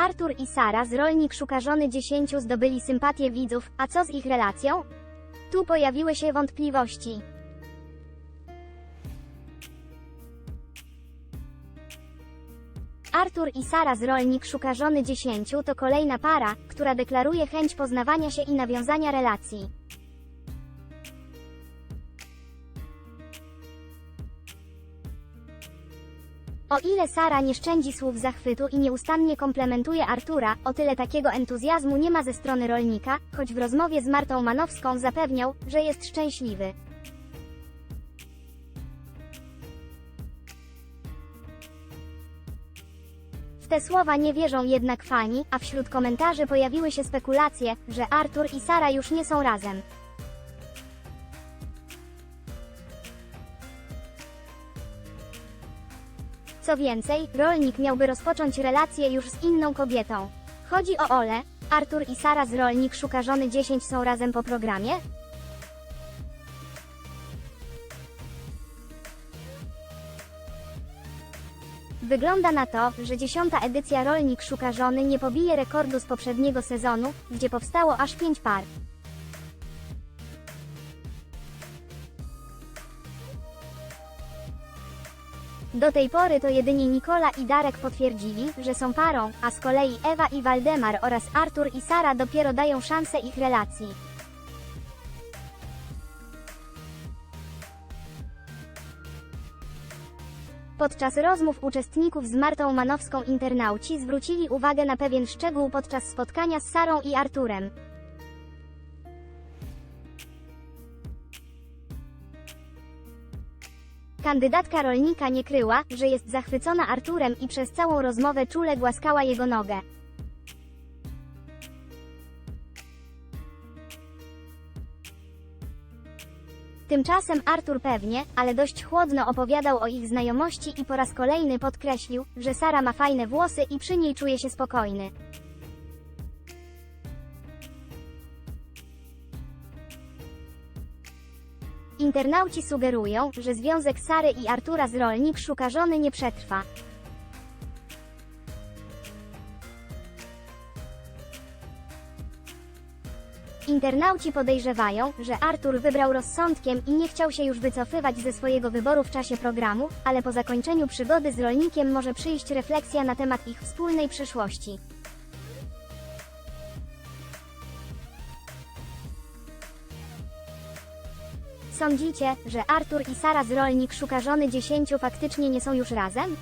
Artur i Sara z Rolnik Szuka Żony 10 zdobyli sympatię widzów, a co z ich relacją? Tu pojawiły się wątpliwości. Artur i Sara z Rolnik Szuka Żony 10 to kolejna para, która deklaruje chęć poznawania się i nawiązania relacji. O ile Sara nie szczędzi słów zachwytu i nieustannie komplementuje Artura, o tyle takiego entuzjazmu nie ma ze strony rolnika, choć w rozmowie z Martą Manowską zapewniał, że jest szczęśliwy. W te słowa nie wierzą jednak fani, a wśród komentarzy pojawiły się spekulacje, że Artur i Sara już nie są razem. Co więcej, rolnik miałby rozpocząć relację już z inną kobietą. Chodzi o Ole. Artur i Sara z Rolnik Szuka Żony 10 są razem po programie? Wygląda na to, że dziesiąta edycja Rolnik Szuka Żony nie pobije rekordu z poprzedniego sezonu, gdzie powstało aż pięć par. Do tej pory to jedynie Nikola i Darek potwierdzili, że są parą, a z kolei Ewa i Waldemar oraz Artur i Sara dopiero dają szansę ich relacji. Podczas rozmów uczestników z Martą Manowską internauci zwrócili uwagę na pewien szczegół podczas spotkania z Sarą i Arturem. Kandydatka rolnika nie kryła, że jest zachwycona Arturem i przez całą rozmowę czule głaskała jego nogę. Tymczasem Artur pewnie, ale dość chłodno opowiadał o ich znajomości i po raz kolejny podkreślił, że Sara ma fajne włosy i przy niej czuje się spokojny. Internauci sugerują, że związek Sary i Artura z Rolnik Szuka Żony nie przetrwa. Internauci podejrzewają, że Artur wybrał rozsądkiem i nie chciał się już wycofywać ze swojego wyboru w czasie programu, ale po zakończeniu przygody z rolnikiem może przyjść refleksja na temat ich wspólnej przyszłości. Sądzicie, że Artur i Sara z Rolnik Szuka Żony 10 faktycznie nie są już razem?